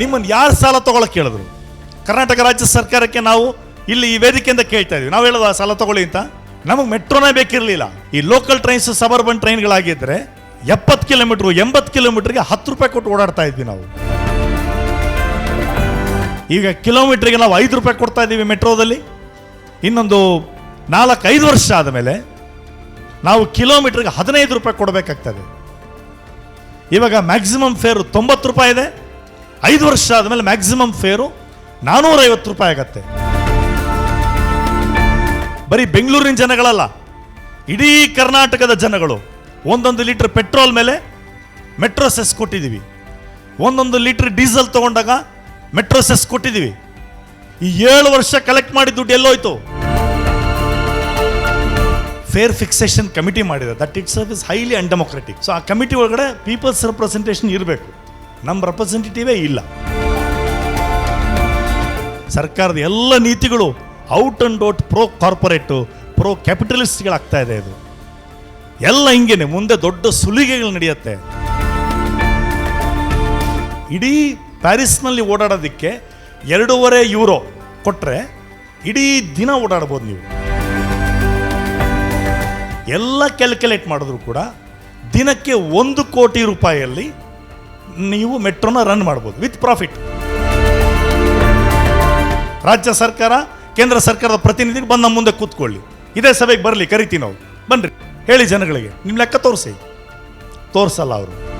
ನಿಮ್ಮನ್ನು ಯಾರು ಸಾಲ ತಗೊಳಕ್ಕೆ ಹೇಳಿದ್ರು ಕರ್ನಾಟಕ ರಾಜ್ಯ ಸರ್ಕಾರಕ್ಕೆ ನಾವು ಇಲ್ಲಿ ಈ ವೇದಿಕೆಯಿಂದ ಕೇಳ್ತಾ ಇದ್ವಿ ನಾವು ಹೇಳೋದು ಸಾಲ ತಗೊಳ್ಳಿ ಅಂತ. ನಮಗೆ ಮೆಟ್ರೋನೇ ಬೇಕಿರಲಿಲ್ಲ. ಈ ಲೋಕಲ್ ಟ್ರೈನ್ಸ್ ಸಬರ್ಬನ್ ಟ್ರೈನ್ಗಳಾಗಿದ್ದರೆ ಎಪ್ಪತ್ತು ಕಿಲೋಮೀಟ್ರು ಎಂಬತ್ತು ಕಿಲೋಮೀಟ್ರಿಗೆ ಹತ್ತು ರೂಪಾಯಿ ಕೊಟ್ಟು ಓಡಾಡ್ತಾ ಇದ್ವಿ ನಾವು. ಈಗ ಕಿಲೋಮೀಟ್ರಿಗೆ ನಾವು ಐದು ರೂಪಾಯಿ ಕೊಡ್ತಾ ಇದ್ದೀವಿ ಮೆಟ್ರೋದಲ್ಲಿ. ಇನ್ನೊಂದು ನಾಲ್ಕು ಐದು ವರ್ಷ ಆದಮೇಲೆ ನಾವು ಕಿಲೋಮೀಟ್ರಿಗೆ ಹದಿನೈದು ರೂಪಾಯಿ ಕೊಡಬೇಕಾಗ್ತದೆ. ಇವಾಗ ಮ್ಯಾಕ್ಸಿಮಮ್ ಫೇರು ತೊಂಬತ್ತು ರೂಪಾಯಿ ಇದೆ. ಐದು ವರ್ಷ ಆದಮೇಲೆ ಮ್ಯಾಕ್ಸಿಮಮ್ ಫೇರು ನಾನ್ನೂರೈವತ್ತು ರೂಪಾಯಿ ಆಗತ್ತೆ. ಬರೀ ಬೆಂಗಳೂರಿನ ಜನಗಳಲ್ಲ, ಇಡೀ ಕರ್ನಾಟಕದ ಜನಗಳು, ಒಂದೊಂದು ಲೀಟರ್ ಪೆಟ್ರೋಲ್ ಮೇಲೆ ಮೆಟ್ರೋ ಸೆಸ್ ಕೊಟ್ಟಿದ್ದೀವಿ ಒಂದೊಂದು ಲೀಟರ್ ಡೀಸೆಲ್ ತಗೊಂಡಾಗ ಮೆಟ್ರೋ ಸೆಸ್ ಕೊಟ್ಟಿದ್ದೀವಿ ಈ ಏಳು ವರ್ಷ ಕಲೆಕ್ಟ್ ಮಾಡಿದ ದುಡ್ಡು ಎಲ್ಲೋಯ್ತು. ಫೇರ್ ಫಿಕ್ಸೇಷನ್ ಕಮಿಟಿ ಮಾಡಿದೆ. That it's is highly undemocratic so ಆ ಕಮಿಟಿ ಒಳಗಡೆ ಪೀಪಲ್ಸ್ ರೆಪ್ರೆಸೆಂಟೇಷನ್ ಇರಬೇಕು. ನಮ್ಮ ರೆಪ್ರೆಸೆಂಟೇಟಿವೇ ಇಲ್ಲ. ಸರ್ಕಾರದ ಎಲ್ಲ ನೀತಿಗಳು out and out pro corporate pro ಕ್ಯಾಪಿಟಲಿಸ್ಟ್ಗಳಾಗ್ತಾ ಇದೆ ಇದು. ಎಲ್ಲ ಹಿಂಗೇನೆ, ಮುಂದೆ ದೊಡ್ಡ ಸುಲಿಗೆಗಳು ನಡೆಯುತ್ತೆ. ಇಡೀ ಪ್ಯಾರಿಸ್ನಲ್ಲಿ ಓಡಾಡೋದಕ್ಕೆ ಎರಡೂವರೆ ಯೂರೋ ಕೊಟ್ಟರೆ ಇಡೀ ದಿನ ಓಡಾಡ್ಬೋದು ನೀವು. ಎಲ್ಲ ಕ್ಯಾಲ್ಕುಲೇಟ್ ಮಾಡಿದ್ರು ಕೂಡ ದಿನಕ್ಕೆ ಒಂದು ಕೋಟಿ ರೂಪಾಯಿಯಲ್ಲಿ ನೀವು ಮೆಟ್ರೋನ ರನ್ ಮಾಡ್ಬೋದು ವಿತ್ ಪ್ರಾಫಿಟ್ ರಾಜ್ಯ ಸರ್ಕಾರ, ಕೇಂದ್ರ ಸರ್ಕಾರದ ಪ್ರತಿನಿಧಿಗೆ ಬಂದು ನಮ್ಮ ಮುಂದೆ ಕೂತ್ಕೊಳ್ಳಿ. ಇದೇ ಸಭೆಗೆ ಬರಲಿ, ಕರಿತೀವಿ ನಾವು. ಬನ್ರಿ, ಹೇಳಿ ಜನಗಳಿಗೆ, ನಿಮ್ಮ ಲೆಕ್ಕ ತೋರಿಸಿ. ತೋರಿಸಲ್ಲ ಅವರು.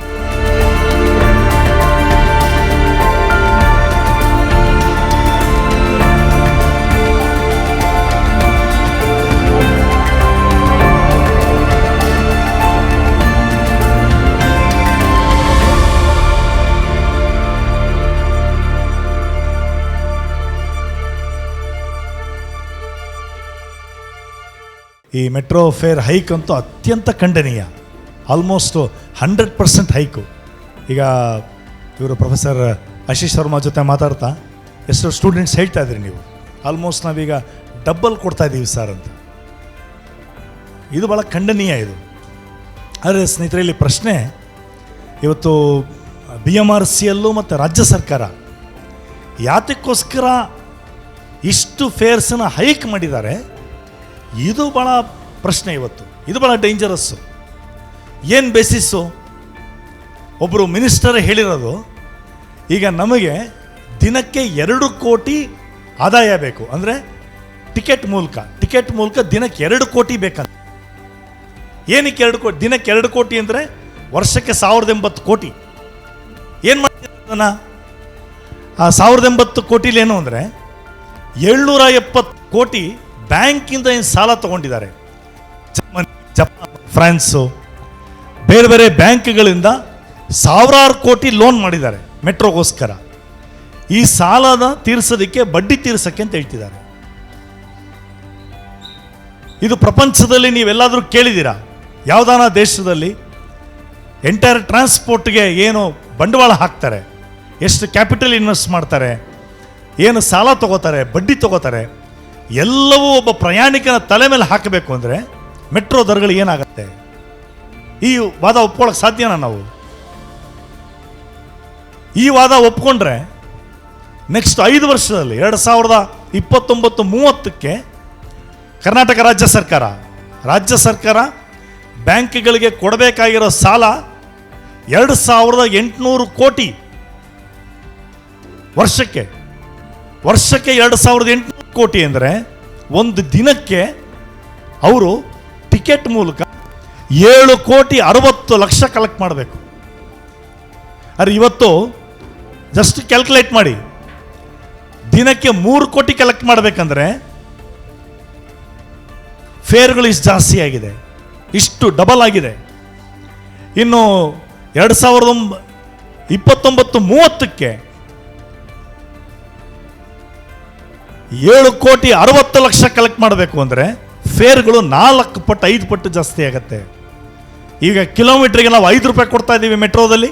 ಈ ಮೆಟ್ರೋ ಫೇರ್ ಹೈಕ್ ಅಂತೂ ಅತ್ಯಂತ ಖಂಡನೀಯ. ಆಲ್ಮೋಸ್ಟ್ ಹಂಡ್ರೆಡ್ ಪರ್ಸೆಂಟ್ ಹೈಕು ಈಗ ಇವರು ಪ್ರೊಫೆಸರ್ ಆಶೀಶ್ ಶರ್ಮಾ ಜೊತೆ ಮಾತಾಡ್ತಾ, ಎಷ್ಟು ಸ್ಟೂಡೆಂಟ್ಸ್ ಹೇಳ್ತಾ ಇದ್ರಿ ನೀವು. ಆಲ್ಮೋಸ್ಟ್ ನಾವೀಗ ಡಬ್ಬಲ್ ಕೊಡ್ತಾ ಇದ್ದೀವಿ ಸರ್ ಅಂತ. ಇದು ಭಾಳ ಖಂಡನೀಯ ಇದು. ಆದರೆ ಸ್ನೇಹಿತರಲ್ಲಿ ಪ್ರಶ್ನೆ, ಇವತ್ತು ಬಿ ಎಂ ಆರ್ ಸಿ ಯಲ್ಲೂ ಮತ್ತು ರಾಜ್ಯ ಸರ್ಕಾರ ಯಾತಕ್ಕೋಸ್ಕರ ಇಷ್ಟು ಫೇರ್ಸನ್ನ ಹೈಕ್ ಮಾಡಿದ್ದಾರೆ? ಇದು ಭಾಳ ಪ್ರಶ್ನೆ ಇವತ್ತು. ಇದು ಭಾಳ ಡೇಂಜರಸ್ಸು ಏನು ಬೇಸಿಸ್ಸು ಒಬ್ಬರು ಮಿನಿಸ್ಟರ್ ಹೇಳಿರೋದು, ಈಗ ನಮಗೆ ದಿನಕ್ಕೆ ಎರಡು ಕೋಟಿ ಆದಾಯ ಬೇಕು. ಅಂದರೆ ಟಿಕೆಟ್ ಮೂಲಕ ಟಿಕೆಟ್ ಮೂಲಕ ದಿನಕ್ಕೆ ಎರಡು ಕೋಟಿ ಬೇಕಂತ. ಏನಕ್ಕೆ ಎರಡು ಕೋಟಿ? ದಿನಕ್ಕೆ ಎರಡು ಕೋಟಿ ಅಂದರೆ ವರ್ಷಕ್ಕೆ ಸಾವಿರದ ಎಂಬತ್ತು ಕೋಟಿ. ಏನು ಮಾಡ್ತಾರೆ ಅದನ್ನು? ಆ ಸಾವಿರದ ಎಂಬತ್ತು ಕೋಟಿಲೇನು ಅಂದರೆ ಏಳ್ನೂರ ಎಪ್ಪತ್ತು ಕೋಟಿ ಬ್ಯಾಂಕಿಂದ ಏನು ಸಾಲ ತಗೊಂಡಿದ್ದಾರೆ? ಜರ್ಮನಿ, ಜಪಾನ್, ಫ್ರಾನ್ಸು, ಬೇರೆ ಬೇರೆ ಬ್ಯಾಂಕ್ಗಳಿಂದ ಸಾವಿರಾರು ಕೋಟಿ ಲೋನ್ ಮಾಡಿದ್ದಾರೆ ಮೆಟ್ರೋಗೋಸ್ಕರ. ಈ ಸಾಲದ ತೀರಿಸೋದಕ್ಕೆ ಬಡ್ಡಿ ತೀರ್ಸಕ್ಕೆ ಅಂತ ಹೇಳ್ತಿದ್ದಾರೆ. ಇದು ಪ್ರಪಂಚದಲ್ಲಿ ನೀವೆಲ್ಲಾದರೂ ಕೇಳಿದ್ದೀರಾ? ಯಾವುದಾನ ದೇಶದಲ್ಲಿ ಎಂಟೈರ್ ಟ್ರಾನ್ಸ್ಪೋರ್ಟ್ಗೆ ಏನು ಬಂಡವಾಳ ಹಾಕ್ತಾರೆ, ಎಷ್ಟು ಕ್ಯಾಪಿಟಲ್ ಇನ್ವೆಸ್ಟ್ ಮಾಡ್ತಾರೆ, ಏನು ಸಾಲ ತಗೋತಾರೆ, ಬಡ್ಡಿ ತಗೋತಾರೆ ಎಲ್ಲವೂ ಒಬ್ಬ ಪ್ರಯಾಣಿಕನ ತಲೆ ಮೇಲೆ ಹಾಕಬೇಕು ಅಂದರೆ ಮೆಟ್ರೋ ದರಗಳು ಏನಾಗುತ್ತೆ? ಈ ವಾದ ಒಪ್ಕೊಳ್ಳೋಕೆ ಸಾಧ್ಯನಾ ನಾವು? ಈ ವಾದ ಒಪ್ಕೊಂಡ್ರೆ ನೆಕ್ಸ್ಟ್ ಐದು ವರ್ಷದಲ್ಲಿ ಎರಡು ಸಾವಿರದ ಇಪ್ಪತ್ತೊಂಬತ್ತು ಮೂವತ್ತಕ್ಕೆ ಕರ್ನಾಟಕ ರಾಜ್ಯ ಸರ್ಕಾರ ರಾಜ್ಯ ಸರ್ಕಾರ ಬ್ಯಾಂಕ್ಗಳಿಗೆ ಕೊಡಬೇಕಾಗಿರೋ ಸಾಲ ಎರಡು ಸಾವಿರದ ಎಂಟುನೂರು ಕೋಟಿ ವರ್ಷಕ್ಕೆ ವರ್ಷಕ್ಕೆ ಎರಡು ಸಾವಿರದ ಎಂಟುನೂರು ಕೋಟಿ ಅಂದರೆ ಒಂದು ದಿನಕ್ಕೆ ಅವರು ಟಿಕೆಟ್ ಮೂಲಕ ಏಳು ಕೋಟಿ ಅರವತ್ತು ಲಕ್ಷ ಕಲೆಕ್ಟ್ ಮಾಡಬೇಕು. ಅರೆ ಇವತ್ತು ಜಸ್ಟ್ ಕ್ಯಾಲ್ಕುಲೇಟ್ ಮಾಡಿ. ದಿನಕ್ಕೆ ಮೂರು ಕೋಟಿ ಕಲೆಕ್ಟ್ ಮಾಡಬೇಕಂದ್ರೆ ಫೇರ್ಗಳು ಇಷ್ಟು ಜಾಸ್ತಿ ಆಗಿದೆ. ಇಷ್ಟು ಡಬಲ್ ಆಗಿದೆ. ಇನ್ನು ಎರಡು ಸಾವಿರದ ಇಪ್ಪತ್ತೊಂಬತ್ತು ಮೂವತ್ತಕ್ಕೆ ಏಳು ಕೋಟಿ ಅರವತ್ತು ಲಕ್ಷ ಕಲೆಕ್ಟ್ ಮಾಡಬೇಕು ಅಂದರೆ ಫೇರ್ಗಳು ನಾಲ್ಕು ಪಟ್ಟು, ಐದು ಪಟ್ಟು ಜಾಸ್ತಿ ಆಗುತ್ತೆ. ಈಗ ಕಿಲೋಮೀಟ್ರಿಗೆ ನಾವು ಐದು ರೂಪಾಯಿ ಕೊಡ್ತಾ ಇದ್ದೀವಿ ಮೆಟ್ರೋದಲ್ಲಿ.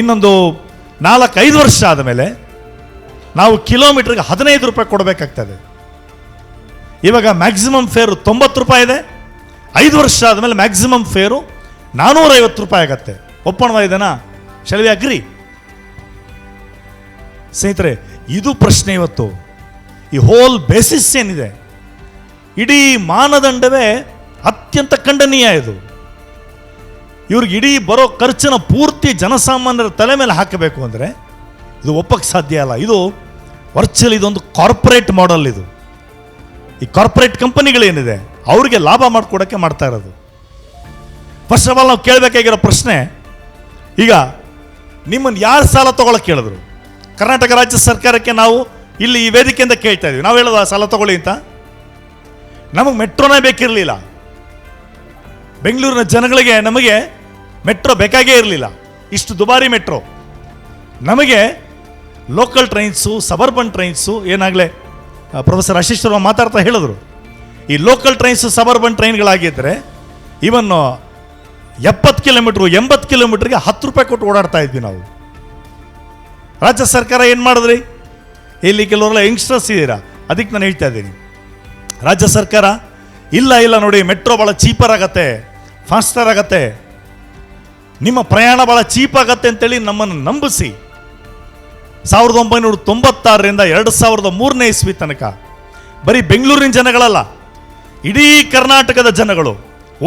ಇನ್ನೊಂದು ನಾಲ್ಕು, ಐದು ವರ್ಷ ಆದಮೇಲೆ ನಾವು ಕಿಲೋಮೀಟ್ರಿಗೆ ಹದಿನೈದು ರೂಪಾಯಿ ಕೊಡಬೇಕಾಗ್ತದೆ. ಇವಾಗ ಮ್ಯಾಕ್ಸಿಮಮ್ ಫೇರು ತೊಂಬತ್ತು ರೂಪಾಯಿ ಇದೆ. ಐದು ವರ್ಷ ಆದಮೇಲೆ ಮ್ಯಾಕ್ಸಿಮಮ್ ಫೇರು ನಾನ್ನೂರೈವತ್ತು ರೂಪಾಯಿ ಆಗತ್ತೆ. ಒಪ್ಪಣವ ಇದೆನಾ ಶೆಲ್ವಿ ಅಗ್ರಿ ಸ್ನೇಹಿತರೆ, ಇದು ಪ್ರಶ್ನೆ ಇವತ್ತು. ಈ ಹೋಲ್ ಬೇಸಿಸ್ ಏನಿದೆ? ಇಡೀ ಮಾನದಂಡವೇ ಅತ್ಯಂತ ಖಂಡನೀಯ ಇದು. ಇವ್ರಿಗೆ ಇಡೀ ಬರೋ ಖರ್ಚನ್ನು ಪೂರ್ತಿ ಜನಸಾಮಾನ್ಯರ ತಲೆ ಮೇಲೆ ಹಾಕಬೇಕು ಅಂದರೆ ಇದು ಒಪ್ಪಕ್ಕೆ ಸಾಧ್ಯ ಅಲ್ಲ. ಇದು ವರ್ಚುವಲ್ ಇದೊಂದು ಕಾರ್ಪೊರೇಟ್ ಮಾಡೆಲ್ ಇದು. ಈ ಕಾರ್ಪೊರೇಟ್ ಕಂಪನಿಗಳೇನಿದೆ, ಅವ್ರಿಗೆ ಲಾಭ ಮಾಡಿಕೊಡೋಕ್ಕೆ ಮಾಡ್ತಾ ಇರೋದು. ಫಸ್ಟ್ ಆಫ್ ಆಲ್ ನಾವು ಕೇಳಬೇಕಾಗಿರೋ ಪ್ರಶ್ನೆ, ಈಗ ನಿಮ್ಮನ್ನು ಯಾರು ಸಾಲ ತಗೊಳಕ್ಕೆ ಕೇಳಿದ್ರು? ಕರ್ನಾಟಕ ರಾಜ್ಯ ಸರ್ಕಾರಕ್ಕೆ ನಾವು ಇಲ್ಲಿ ಈ ವೇದಿಕೆಯಿಂದ ಕೇಳ್ತಾ ಇದ್ದೀವಿ ನಾವು ಹೇಳೋದು ಸಾಲ ತಗೊಳ್ಳಿ ಅಂತ. ನಮಗೆ ಮೆಟ್ರೋನೇ ಬೇಕಿರಲಿಲ್ಲ. ಬೆಂಗಳೂರಿನ ಜನಗಳಿಗೆ ನಮಗೆ ಮೆಟ್ರೋ ಬೇಕಾಗೇ ಇರಲಿಲ್ಲ. ಇಷ್ಟು ದುಬಾರಿ ಮೆಟ್ರೋ. ನಮಗೆ ಲೋಕಲ್ ಟ್ರೈನ್ಸು ಸಬರ್ಬನ್ ಟ್ರೈನ್ಸು ಏನಾಗಲೇ ಪ್ರೊಫೆಸರ್ ಅಶೀಶ್ ಶರ್ಮಾ ಮಾತಾಡ್ತಾ ಹೇಳಿದ್ರು. ಈ ಲೋಕಲ್ ಟ್ರೈನ್ಸು ಸಬರ್ಬನ್ ಟ್ರೈನ್ಗಳಾಗಿದ್ದರೆ ಇವನ್ನು ಎಪ್ಪತ್ತು ಕಿಲೋಮೀಟ್ರು, ಎಂಬತ್ತು ಕಿಲೋಮೀಟ್ರಿಗೆ ಹತ್ತು ರೂಪಾಯಿ ಕೊಟ್ಟು ಓಡಾಡ್ತಾ ಇದ್ವಿ ನಾವು. ರಾಜ್ಯ ಸರ್ಕಾರ ಏನು ಮಾಡಿದ್ರಿ? ಇಲ್ಲಿ ಕೆಲವರೆಲ್ಲ ಯಂಗ್ಸ್ಟರ್ಸ್ ಇದ್ದೀರಾ? ಅದಕ್ಕೆ ನಾನು ಹೇಳ್ತಾ ಇದ್ದೀನಿ. ರಾಜ್ಯ ಸರ್ಕಾರ, ಇಲ್ಲ ಇಲ್ಲ ನೋಡಿ ಮೆಟ್ರೋ ಭಾಳ ಚೀಪರ್ ಆಗತ್ತೆ ಫಾಸ್ಟರ್ ಆಗತ್ತೆ. ನಿಮ್ಮ ಪ್ರಯಾಣ ಭಾಳ ಚೀಪ್ ಆಗತ್ತೆ ಅಂತೇಳಿ ನಮ್ಮನ್ನು ನಂಬಿಸಿ. ಸಾವಿರದ ಒಂಬೈನೂರ ತೊಂಬತ್ತಾರರಿಂದ ಎರಡು ಸಾವಿರದ ಮೂರನೇ ಇಸ್ವಿ ತನಕ. ಬರೀ ಬೆಂಗಳೂರಿನ ಜನಗಳಲ್ಲ, ಇಡೀ ಕರ್ನಾಟಕದ ಜನಗಳು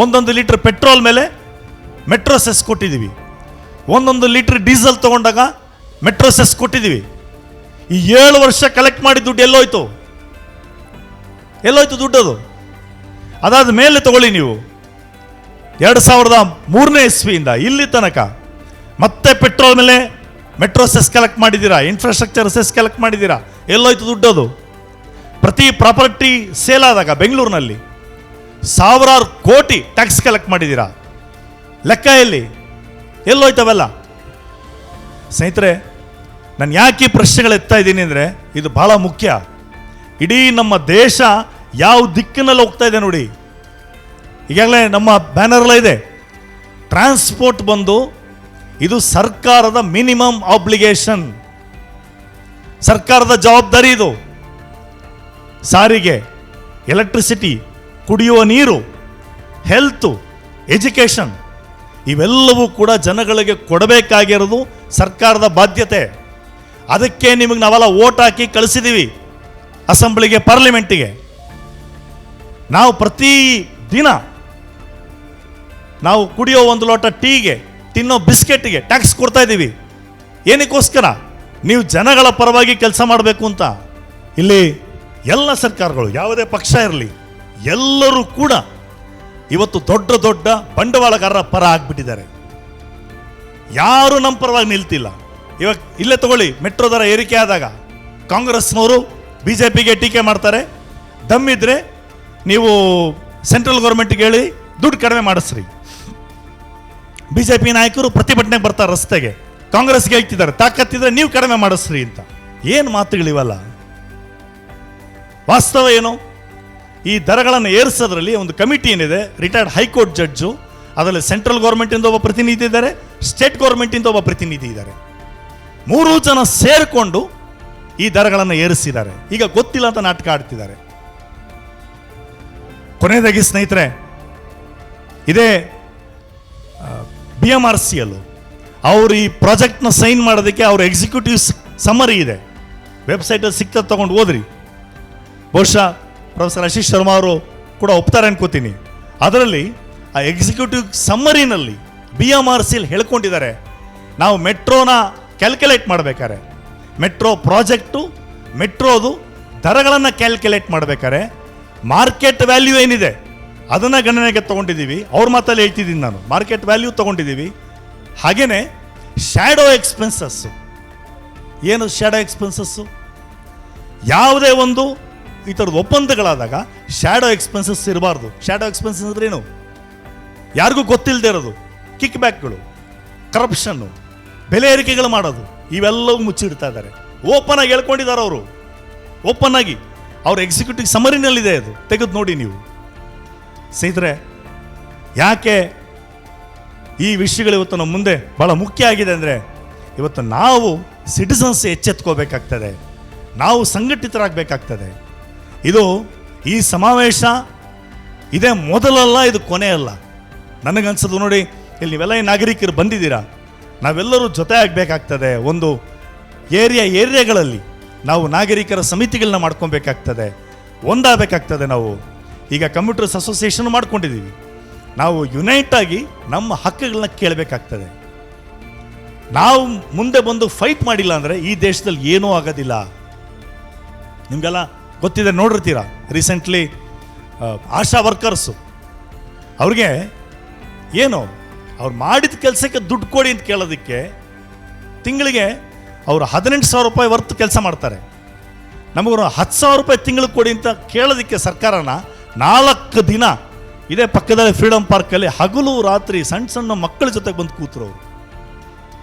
ಒಂದೊಂದು ಲೀಟ್ರ್ ಪೆಟ್ರೋಲ್ ಮೇಲೆ ಮೆಟ್ರೋ ಸೆಸ್ ಕೊಟ್ಟಿದ್ದೀವಿ. ಒಂದೊಂದು ಲೀಟ್ರ್ ಡೀಸೆಲ್ ತಗೊಂಡಾಗ ಮೆಟ್ರೋ ಸೆಸ್ ಕೊಟ್ಟಿದ್ದೀವಿ. ಈ ಏಳು ವರ್ಷ ಕಲೆಕ್ಟ್ ಮಾಡಿದ ದುಡ್ಡು ಎಲ್ಲೋಯ್ತು? ಎಲ್ಲೋಯ್ತು ದುಡ್ಡದು ಅದಾದ ಮೇಲೆ ತಗೊಳ್ಳಿ ನೀವು. ಎರಡು ಸಾವಿರದ ಮೂರನೇ ಇಸ್ವಿಯಿಂದ ಇಲ್ಲಿ ತನಕ ಮತ್ತೆ ಪೆಟ್ರೋಲ್ ಮೇಲೆ ಮೆಟ್ರೋ ಸೆಸ್ ಕಲೆಕ್ಟ್ ಮಾಡಿದ್ದೀರಾ? ಇನ್ಫ್ರಾಸ್ಟ್ರಕ್ಚರ್ ಸೆಸ್ ಕಲೆಕ್ಟ್ ಮಾಡಿದ್ದೀರಾ? ಎಲ್ಲೋಯ್ತು ದುಡ್ಡದು ಪ್ರತಿ ಪ್ರಾಪರ್ಟಿ ಸೇಲ್ ಆದಾಗ ಬೆಂಗಳೂರಿನಲ್ಲಿ ಸಾವಿರಾರು ಕೋಟಿ ಟ್ಯಾಕ್ಸ್ ಕಲೆಕ್ಟ್ ಮಾಡಿದ್ದೀರಾ? ಲೆಕ್ಕ ಎಲ್ಲಿ? ಎಲ್ಲೋಯ್ತವೆಲ್ಲ? ಸ್ನೇಹಿತರೆ ನಾನು ಯಾಕೆ ಈ ಪ್ರಶ್ನೆಗಳು ಎತ್ತಾ ಇದ್ದೀನಿ ಅಂದರೆ ಇದು ಬಹಳ ಮುಖ್ಯ. ಇಡೀ ನಮ್ಮ ದೇಶ ಯಾವ ದಿಕ್ಕಿನಲ್ಲಿ ಹೋಗ್ತಾ ಇದೆ ನೋಡಿ. ಈಗಾಗಲೇ ನಮ್ಮ ಬ್ಯಾನರ್ ಎಲ್ಲ ಇದೆ. ಟ್ರಾನ್ಸ್ಪೋರ್ಟ್ ಬಂದು ಇದು ಸರ್ಕಾರದ ಮಿನಿಮಮ್ ಆಬ್ಲಿಗೇಷನ್ ಸರ್ಕಾರದ ಜವಾಬ್ದಾರಿ ಇದು. ಸಾರಿಗೆ ಎಲೆಕ್ಟ್ರಿಸಿಟಿ ಕುಡಿಯುವ ನೀರು ಹೆಲ್ತು ಎಜುಕೇಷನ್ ಇವೆಲ್ಲವೂ ಕೂಡ ಜನಗಳಿಗೆ ಕೊಡಬೇಕಾಗಿರೋದು ಸರ್ಕಾರದ ಬಾಧ್ಯತೆ. ಅದಕ್ಕೆ ನಿಮಗೆ ನಾವೆಲ್ಲ ಓಟ್ ಹಾಕಿ ಕಳಿಸಿದೀವಿ ಅಸೆಂಬ್ಲಿಗೆ, ಪಾರ್ಲಿಮೆಂಟಿಗೆ. ನಾವು ಪ್ರತಿ ದಿನ ನಾವು ಕುಡಿಯೋ ಒಂದು ಲೋಟ ಟೀಗೆ, ತಿನ್ನೋ ಬಿಸ್ಕೆಟ್ಗೆ ಟ್ಯಾಕ್ಸ್ ಕೊಡ್ತಾ ಇದ್ದೀವಿ. ಏನಕ್ಕೋಸ್ಕರ? ನೀವು ಜನಗಳ ಪರವಾಗಿ ಕೆಲಸ ಮಾಡಬೇಕು ಅಂತ. ಇಲ್ಲಿ ಎಲ್ಲ ಸರ್ಕಾರಗಳು, ಯಾವುದೇ ಪಕ್ಷ ಇರಲಿ, ಎಲ್ಲರೂ ಕೂಡ ಇವತ್ತು ದೊಡ್ಡ ದೊಡ್ಡ ಬಂಡವಾಳಗಾರರ ಪರ ಆಗ್ಬಿಟ್ಟಿದ್ದಾರೆ. ಯಾರು ನಮ್ಮ ಪರವಾಗಿ ನಿಲ್ತಿಲ್ಲ. ಇವಾಗ ಇಲ್ಲೇ ತಗೊಳ್ಳಿ, ಮೆಟ್ರೋ ದರ ಏರಿಕೆ ಆದಾಗ. ಕಾಂಗ್ರೆಸ್ನವರು ಬಿ ಜೆ ಪಿಗೆ ಟೀಕೆ ಮಾಡ್ತಾರೆ. ದಮ್ಮಿದ್ರೆ ನೀವು ಸೆಂಟ್ರಲ್ ಗೌರ್ಮೆಂಟ್ಗೆ ಹೇಳಿ ದುಡ್ಡು ಕಡಿಮೆ ಮಾಡಿಸ್ರಿ. ಬಿ ಜೆ ಪಿ ನಾಯಕರು ಪ್ರತಿಭಟನೆಗೆ ಬರ್ತಾರೆ ರಸ್ತೆಗೆ. ಕಾಂಗ್ರೆಸ್ಗೆ ಹೇಳ್ತಿದ್ದಾರೆ, ತಾಕತ್ತಿದ್ರೆ ನೀವು ಕಡಿಮೆ ಮಾಡಿಸ್ರಿ ಅಂತ. ಏನು ಮಾತುಗಳಿವಲ್ಲ ವಾಸ್ತವ ಏನು? ಈ ದರಗಳನ್ನು ಏರಿಸೋದ್ರಲ್ಲಿ ಒಂದು ಕಮಿಟಿ ಏನಿದೆ ರಿಟೈರ್ಡ್ ಹೈಕೋರ್ಟ್ ಜಡ್ಜು ಅದರಲ್ಲಿ ಸೆಂಟ್ರಲ್ ಗೌರ್ಮೆಂಟಿಂದ ಒಬ್ಬ ಪ್ರತಿನಿಧಿ ಇದ್ದಾರೆ ಸ್ಟೇಟ್ ಗೌರ್ಮೆಂಟಿಂದ ಒಬ್ಬ ಪ್ರತಿನಿಧಿ ಇದ್ದಾರೆ. ಮೂರು ಜನ ಸೇರಿಕೊಂಡು ಈ ದರಗಳನ್ನು ಏರಿಸಿದ್ದಾರೆ. ಈಗ ಗೊತ್ತಿಲ್ಲ ಅಂತ ನಾಟಕ ಆಡ್ತಿದ್ದಾರೆ. ಕೊನೆಯದಾಗಿ ಸ್ನೇಹಿತರೆ, ಇದೇ ಬಿ ಎಂ ಆರ್ ಸಿ ಅಲ್ಲೂ ಅವರು ಈ ಪ್ರಾಜೆಕ್ಟ್ನ ಸೈನ್ ಮಾಡೋದಕ್ಕೆ ಅವ್ರ ಎಕ್ಸಿಕ್ಯೂಟಿವ್ ಸಮರಿ ಇದೆ. ವೆಬ್ಸೈಟಲ್ಲಿ ಸಿಗ್ತದೆ ತಗೊಂಡು ಓದ್ರಿ. ಬಹುಶಃ ಪ್ರೊಫೆಸರ್ ಅಶೀಶ್ ಶರ್ಮಾ ಅವರು ಕೂಡ ಒಪ್ತಾರೆ ಅನ್ಕೋತೀನಿ. ಅದರಲ್ಲಿ ಆ ಎಕ್ಸಿಕ್ಯೂಟಿವ್ ಸಮ್ಮರಿನಲ್ಲಿ ಬಿ ಎಂ ಆರ್ ಸಿಲ್ ಹೇಳ್ಕೊಂಡಿದ್ದಾರೆ. ನಾವು ಮೆಟ್ರೋನ ಕ್ಯಾಲ್ಕುಲೇಟ್ ಮಾಡಬೇಕಾರೆ ಮೆಟ್ರೋ ಪ್ರಾಜೆಕ್ಟು ಮೆಟ್ರೋದು ದರಗಳನ್ನು ಕ್ಯಾಲ್ಕುಲೇಟ್ ಮಾಡಬೇಕಾರೆ ಮಾರ್ಕೆಟ್ ವ್ಯಾಲ್ಯೂ ಏನಿದೆ, ಅದನ್ನು ಗಣನೆಗೆ ತೊಗೊಂಡಿದ್ದೀವಿ. ಅವ್ರ ಮಾತಲ್ಲಿ ಹೇಳ್ತಿದ್ದೀನಿ ನಾನು. ಮಾರ್ಕೆಟ್ ವ್ಯಾಲ್ಯೂ ತೊಗೊಂಡಿದ್ದೀವಿ. ಹಾಗೆಯೇ ಶ್ಯಾಡೋ ಎಕ್ಸ್ಪೆನ್ಸಸ್ಸು ಏನು ಶ್ಯಾಡೋ ಎಕ್ಸ್ಪೆನ್ಸಸ್ಸು ಯಾವುದೇ ಒಂದು ಈ ಥರದ ಒಪ್ಪಂದಗಳಾದಾಗ ಶ್ಯಾಡೋ ಎಕ್ಸ್ಪೆನ್ಸಸ್ ಇರಬಾರ್ದು. ಶ್ಯಾಡೋ ಎಕ್ಸ್ಪೆನ್ಸಸ್ ಅಂದ್ರೆ ಏನು? ಯಾರಿಗೂ ಗೊತ್ತಿಲ್ಲದೆ ಇರೋದು. ಕಿಕ್ ಬ್ಯಾಕ್ಗಳು ಕರಪ್ಷನ್ನು ಬೆಲೆ ಏರಿಕೆಗಳು ಮಾಡೋದು. ಇವೆಲ್ಲವೂ ಮುಚ್ಚಿಡ್ತಾ ಇದ್ದಾರೆ. ಓಪನ್ ಆಗಿ ಹೇಳ್ಕೊಂಡಿದ್ದಾರೆ ಅವರು. ಓಪನ್ ಆಗಿ. ಅವ್ರ ಎಕ್ಸಿಕ್ಯೂಟಿವ್ ಸಮರಿನಲ್ಲಿದೆ ಅದು. ತೆಗೆದು ನೋಡಿ ನೀವು. ಸ್ನೇಹಿತರೆ, ಯಾಕೆ ಈ ವಿಷಯಗಳು ಇವತ್ತು ನಮ್ಮ ಮುಂದೆ ಭಾಳ ಮುಖ್ಯ ಆಗಿದೆ ಅಂದರೆ, ಇವತ್ತು ನಾವು ಸಿಟಿಸನ್ಸ್ ಎಚ್ಚೆತ್ಕೋಬೇಕಾಗ್ತದೆ. ನಾವು ಸಂಘಟಿತರಾಗಬೇಕಾಗ್ತದೆ. ಇದು ಈ ಸಮಾವೇಶ ಇದೇ ಮೊದಲಲ್ಲ, ಇದು ಕೊನೆಯಲ್ಲ. ನನಗನ್ಸೋದು ನೋಡಿ, ಇಲ್ಲಿ ನೀವೆಲ್ಲ ಈ ನಾಗರಿಕರು ಬಂದಿದ್ದೀರಾ? ನಾವೆಲ್ಲರೂ ಜೊತೆ ಆಗಬೇಕಾಗ್ತದೆ. ಒಂದು ಏರಿಯಾ ಏರಿಯಾಗಳಲ್ಲಿ ನಾವು ನಾಗರಿಕರ ಸಮಿತಿಗಳನ್ನ ಮಾಡ್ಕೊಬೇಕಾಗ್ತದೆ. ಒಂದಾಗಬೇಕಾಗ್ತದೆ ನಾವು. ಈಗ ಕಂಪ್ಯೂಟರ್ಸ್ ಅಸೋಸಿಯೇಷನ್ ಮಾಡ್ಕೊಂಡಿದ್ದೀವಿ ನಾವು ಯುನೈಟ್ ಆಗಿ ನಮ್ಮ ಹಕ್ಕುಗಳನ್ನ ಕೇಳಬೇಕಾಗ್ತದೆ. ನಾವು ಮುಂದೆ ಬಂದು ಫೈಟ್ ಮಾಡಿಲ್ಲ ಅಂದರೆ ಈ ದೇಶದಲ್ಲಿ ಏನೂ ಆಗೋದಿಲ್ಲ. ನಿಮಗೆಲ್ಲ ಗೊತ್ತಿದೆ ನೋಡಿರ್ತೀರಾ? ರೀಸೆಂಟ್ಲಿ ಆಶಾ ವರ್ಕರ್ಸು ಅವ್ರಿಗೆ ಏನು? ಅವ್ರು ಮಾಡಿದ ಕೆಲಸಕ್ಕೆ ದುಡ್ಡು ಕೊಡಿ ಅಂತ ಕೇಳೋದಕ್ಕೆ ತಿಂಗಳಿಗೆ ಅವರು ಹದಿನೆಂಟು ಸಾವಿರ ರೂಪಾಯಿ ವರ್ತ್ ಕೆಲಸ ಮಾಡ್ತಾರೆ. ನಮಗೂ ಹತ್ತು ಸಾವಿರ ರೂಪಾಯಿ ತಿಂಗಳಿಗೆ ಕೊಡಿ ಅಂತ ಕೇಳೋದಕ್ಕೆ ಸರ್ಕಾರನ ನಾಲ್ಕು ದಿನ ಇದೇ ಪಕ್ಕದಲ್ಲಿ ಫ್ರೀಡಮ್ ಪಾರ್ಕಲ್ಲಿ ಹಗಲು ರಾತ್ರಿ ಸಣ್ಣ ಸಣ್ಣ ಮಕ್ಕಳ ಜೊತೆಗೆ ಬಂದು ಕೂತರು ಅವರು.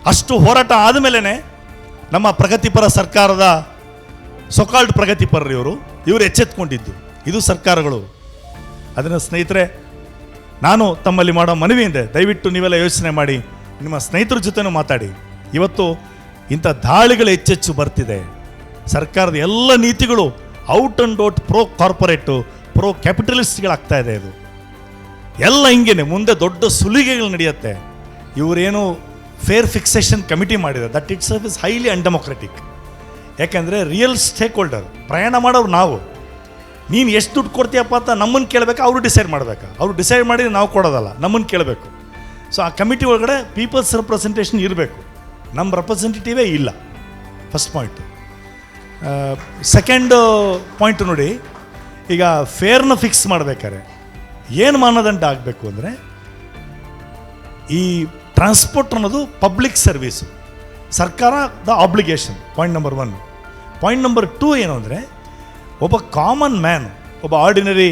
ಅಷ್ಟು ಹೋರಾಟ ಆದಮೇಲೆ ನಮ್ಮ ಪ್ರಗತಿಪರ ಸರ್ಕಾರದ ಸೊಕಾಲ್ಡ್ ಪ್ರಗತಿಪರರು ಇವರು. ಇವರು ಎಚ್ಚೆತ್ಕೊಂಡಿದ್ದು. ಇದು ಸರ್ಕಾರಗಳು. ಅದನ್ನು ಸ್ನೇಹಿತರೆ ನಾನು ತಮ್ಮಲ್ಲಿ ಮಾಡೋ ಮನವಿ ಇದೆ ದಯವಿಟ್ಟು ನೀವೆಲ್ಲ ಯೋಚನೆ ಮಾಡಿ, ನಿಮ್ಮ ಸ್ನೇಹಿತರ ಜೊತೆನೂ ಮಾತಾಡಿ. ಇವತ್ತು ಇಂಥ ದಾಳಿಗಳು ಹೆಚ್ಚೆಚ್ಚು ಬರ್ತಿದೆ. ಸರ್ಕಾರದ ಎಲ್ಲ ನೀತಿಗಳು out and out pro corporate, pro ಕ್ಯಾಪಿಟಲಿಸ್ಟ್ಗಳಾಗ್ತಾ ಇದೆ ಇದು. ಎಲ್ಲ ಹಿಂಗೇನೆ ಮುಂದೆ ದೊಡ್ಡ ಸುಲಿಗೆಗಳು ನಡೆಯುತ್ತೆ. ಇವರೇನು ಫೇರ್ ಫಿಕ್ಸೇಷನ್ ಕಮಿಟಿ ಮಾಡಿದೆ that it's is highly undemocratic ಯಾಕೆಂದರೆ ರಿಯಲ್ ಸ್ಟೇಕ್ ಹೋಲ್ಡರ್ ಪ್ರಯಾಣ ಮಾಡೋರು ನಾವು. ನೀನು ಎಷ್ಟು ದುಡ್ಡು ಕೊಡ್ತೀಯಪ್ಪ ಅಂತ ನಮ್ಮನ್ನು ಕೇಳಬೇಕು, ಅವರು ಡಿಸೈಡ್ ಮಾಡಬೇಕು. ಅವರು ಡಿಸೈಡ್ ಮಾಡಿ ನಾವು ಕೊಡೋದಲ್ಲ ನಮ್ಮನ್ನು ಕೇಳಬೇಕು. ಸೊ ಆ ಕಮಿಟಿ ಒಳಗಡೆ ಪೀಪಲ್ಸ್ ರೆಪ್ರೆಸೆಂಟೇಷನ್ ಇರಬೇಕು. ನಮ್ಮ ರೆಪ್ರೆಸೆಂಟೇಟಿವೇ ಇಲ್ಲ. ಫಸ್ಟ್ ಪಾಯಿಂಟ್ ಸೆಕೆಂಡ್ ಪಾಯಿಂಟ್ ನೋಡಿ, ಈಗ ಫೇರ್ನ ಫಿಕ್ಸ್ ಮಾಡಬೇಕಾರೆ ಏನು ಮಾನದಂಡ ಆಗಬೇಕು ಅಂದರೆ, ಈ ಟ್ರಾನ್ಸ್ಪೋರ್ಟ್ ಅನ್ನೋದು public service the obligation point number one point number two ಏನು ಅಂದರೆ ಒಬ್ಬ ಕಾಮನ್ ಮ್ಯಾನ್ ಒಬ್ಬ ಆರ್ಡಿನರಿ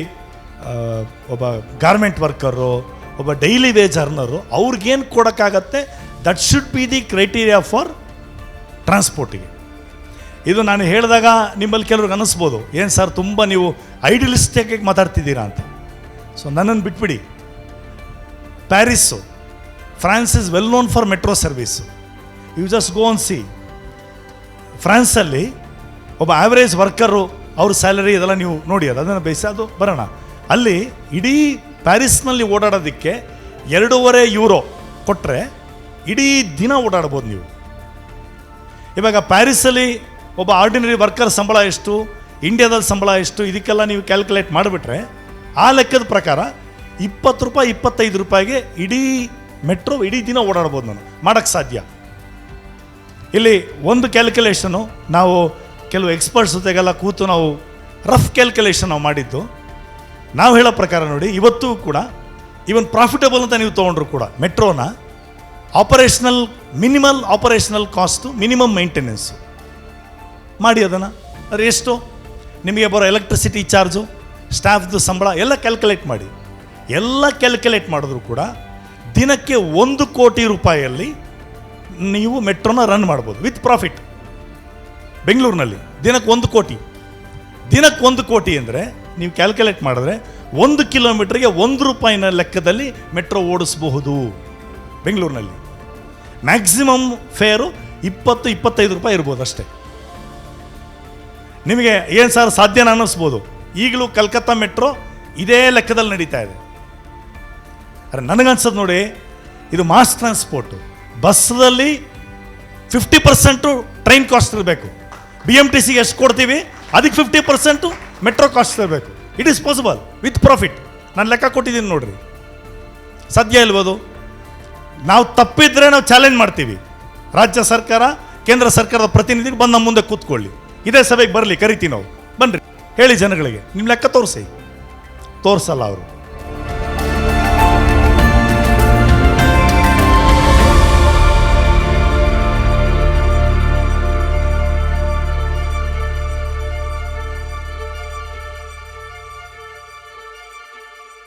ಒಬ್ಬ ಗಾರ್ಮೆಂಟ್ ವರ್ಕರು ಒಬ್ಬ ಡೈಲಿ ವೇಜ್ ಅರ್ನರು ಅವ್ರಿಗೇನು ಕೊಡೋಕ್ಕಾಗತ್ತೆ? That should be the criteria for ಟ್ರಾನ್ಸ್ಪೋರ್ಟಿಗೆ ಇದು ನಾನು ಹೇಳಿದಾಗ ನಿಮ್ಮಲ್ಲಿ ಕೆಲವ್ರಿಗೆ ಅನ್ನಿಸ್ಬೋದು ಏನು ಸರ್ ತುಂಬ ನೀವು ಐಡಿಯಲಿಸ್ಟಿಕ್ ಮಾತಾಡ್ತಿದ್ದೀರಾ ಅಂತ? ಸೊ ನನ್ನನ್ನು ಬಿಟ್ಬಿಡಿ. Paris France is well known for metro service you just go on see ಫ್ರಾನ್ಸಲ್ಲಿ ಒಬ್ಬ ಆ್ಯಾವರೇಜ್ ವರ್ಕರು ಅವ್ರ ಸ್ಯಾಲರಿ ಇದೆಲ್ಲ ನೀವು ನೋಡಿ ಅದು ಅದನ್ನು ಬೇಯಿಸಿ ಅದು ಬರೋಣ. ಅಲ್ಲಿ ಇಡೀ ಪ್ಯಾರಿಸ್ನಲ್ಲಿ ಓಡಾಡೋದಕ್ಕೆ ಎರಡೂವರೆ ಯೂರೋ ಕೊಟ್ಟರೆ ಇಡೀ ದಿನ ಓಡಾಡ್ಬೋದು ನೀವು. ಇವಾಗ ಪ್ಯಾರಿಸಲ್ಲಿ ಒಬ್ಬ ಆರ್ಡಿನರಿ ವರ್ಕರ್ ಸಂಬಳ ಎಷ್ಟು, ಇಂಡಿಯಾದಲ್ಲಿ ಸಂಬಳ ಎಷ್ಟು, ಇದಕ್ಕೆಲ್ಲ ನೀವು ಕ್ಯಾಲ್ಕುಲೇಟ್ ಮಾಡಿಬಿಟ್ರೆ ಆ ಲೆಕ್ಕದ ಪ್ರಕಾರ ಇಪ್ಪತ್ತು ರೂಪಾಯಿ, ಇಪ್ಪತ್ತೈದು ರೂಪಾಯಿಗೆ ಇಡೀ ಮೆಟ್ರೋ ಇಡೀ ದಿನ ಓಡಾಡ್ಬೋದು ನಾನು. ಮಾಡೋಕ್ಕೆ ಸಾಧ್ಯ. ಇಲ್ಲಿ ಒಂದು ಕ್ಯಾಲ್ಕುಲೇಷನು ನಾವು ಕೆಲವು ಎಕ್ಸ್ಪರ್ಟ್ಸ್ ಜೊತೆಗೆಲ್ಲ ಕೂತು ನಾವು ರಫ್ ಕ್ಯಾಲ್ಕುಲೇಷನ್ ನಾವು ಮಾಡಿದ್ದು. ನಾವು ಹೇಳೋ ಪ್ರಕಾರ ನೋಡಿ, ಇವತ್ತು ಕೂಡ ಇವನ್ ಪ್ರಾಫಿಟಬಲ್ ಅಂತ ನೀವು ತೊಗೊಂಡ್ರು ಕೂಡ, ಮೆಟ್ರೋನ operational minimal operational cost minimum maintenance ಮಾಡಿ ಅದನ್ನು. ಅದು ಎಷ್ಟು? ನಿಮಗೆ ಬರೋ ಎಲೆಕ್ಟ್ರಿಸಿಟಿ ಚಾರ್ಜು ಸ್ಟಾಫ್ದು ಸಂಬಳ ಎಲ್ಲ ಕ್ಯಾಲ್ಕುಲೇಟ್ ಮಾಡಿ. ಎಲ್ಲ ಕ್ಯಾಲ್ಕುಲೇಟ್ ಮಾಡಿದ್ರು ಕೂಡ ದಿನಕ್ಕೆ ಒಂದು ಕೋಟಿ ರೂಪಾಯಿಯಲ್ಲಿ ನೀವು ಮೆಟ್ರೋನ ರನ್ ಮಾಡ್ಬೋದು ವಿತ್ ಪ್ರಾಫಿಟ್ ಬೆಂಗಳೂರಿನಲ್ಲಿ ದಿನಕ್ಕೆ ಒಂದು ಕೋಟಿ. ದಿನಕ್ಕೆ ಒಂದು ಕೋಟಿ ಅಂದರೆ ನೀವು ಕ್ಯಾಲ್ಕುಲೇಟ್ ಮಾಡಿದ್ರೆ ಒಂದು ಕಿಲೋಮೀಟ್ರಿಗೆ ಒಂದು ರೂಪಾಯಿನ ಲೆಕ್ಕದಲ್ಲಿ ಮೆಟ್ರೋ ಓಡಿಸಬಹುದು ಬೆಂಗಳೂರಿನಲ್ಲಿ. ಮ್ಯಾಕ್ಸಿಮಮ್ ಫೇರು ಇಪ್ಪತ್ತು, ಇಪ್ಪತ್ತೈದು ರೂಪಾಯಿ ಇರ್ಬೋದು ಅಷ್ಟೇ. ನಿಮಗೆ ಏನು ಸರ್ ಸಾಧ್ಯನ ಅನ್ನಿಸ್ಬೋದು? ಈಗಲೂ ಕಲ್ಕತ್ತಾ ಮೆಟ್ರೋ ಇದೇ ಲೆಕ್ಕದಲ್ಲಿ ನಡೀತಾ ಇದೆ. ಅರೆ, ನನಗನ್ಸೋದು ನೋಡಿ, ಇದು ಮಾಸ್ ಟ್ರಾನ್ಸ್ಪೋರ್ಟು ಬಸ್ಸಲ್ಲಿ ಫಿಫ್ಟಿ ಪರ್ಸೆಂಟು ಟ್ರೈನ್ ಕಾಸ್ಟ್ ಇರಬೇಕು. ಬಿ ಎಂ ಟಿ ಸಿಗೆ ಎಷ್ಟು ಕೊಡ್ತೀವಿ? ಅದಕ್ಕೆ ಫಿಫ್ಟಿ ಪರ್ಸೆಂಟು ಮೆಟ್ರೋ ಕಾಸ್ಟ್ ಇರಬೇಕು it is possible with profit ನಾನು ಲೆಕ್ಕ ಕೊಟ್ಟಿದ್ದೀನಿ ನೋಡ್ರಿ. ಸದ್ಯ ಇಲ್ಬೋದು ನಾವು ತಪ್ಪಿದ್ರೆ ನಾವು ಚಾಲೆಂಜ್ ಮಾಡ್ತೀವಿ. ರಾಜ್ಯ ಸರ್ಕಾರ, ಕೇಂದ್ರ ಸರ್ಕಾರದ ಪ್ರತಿನಿಧಿಗೆ ಬಂದು ನಮ್ಮ ಮುಂದೆ ಕೂತ್ಕೊಳ್ಳಿ. ಇದೇ ಸಭೆಗೆ ಬರಲಿ, ಕರಿತೀವಿ ನಾವು. ಬನ್ನಿರಿ ಹೇಳಿ ಜನಗಳಿಗೆ ನಿಮ್ಮ ಲೆಕ್ಕ ತೋರಿಸಿ. ತೋರಿಸಲ್ಲ ಅವರು.